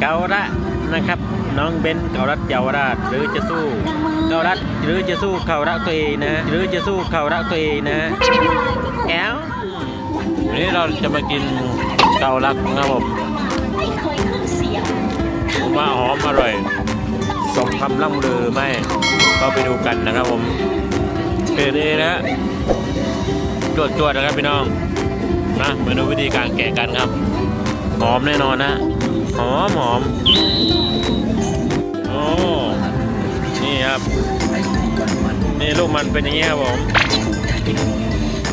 เกาละนะครับ น้องเบนเกาลัดเยาวราช หรือจะสู้เกาลัดหรือจะสู้เข่ารักตัวเองนะ หรือจะสู้เข่ารักตัวเองนะแก้ววันนี้เราจะมากินเกาลักนะครับผมผมว่าหอมอร่อยสมคำล่ำลือไหมก็ไปดูกันนะครับผมเปิดเองนะฮะจวดจวดๆนะครับพี่น้องนะมาดูวิธีการแกะกันครับหอมแน่นอนนะ หอมหอมโอ้นี่ครับนี่ลูกมันเป็นอย่างนี้ครับผม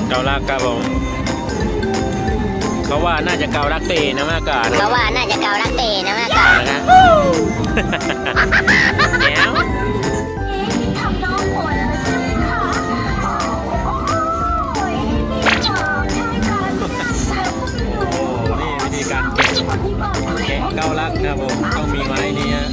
เกาลักครับผมเขาว่าน่าจะเกาลักเตนะมากกว่านะเพราะว่าน่าจะเกาลักเตนะมากกว่านะ ครับผมต้องมีไม้นี้ฮะ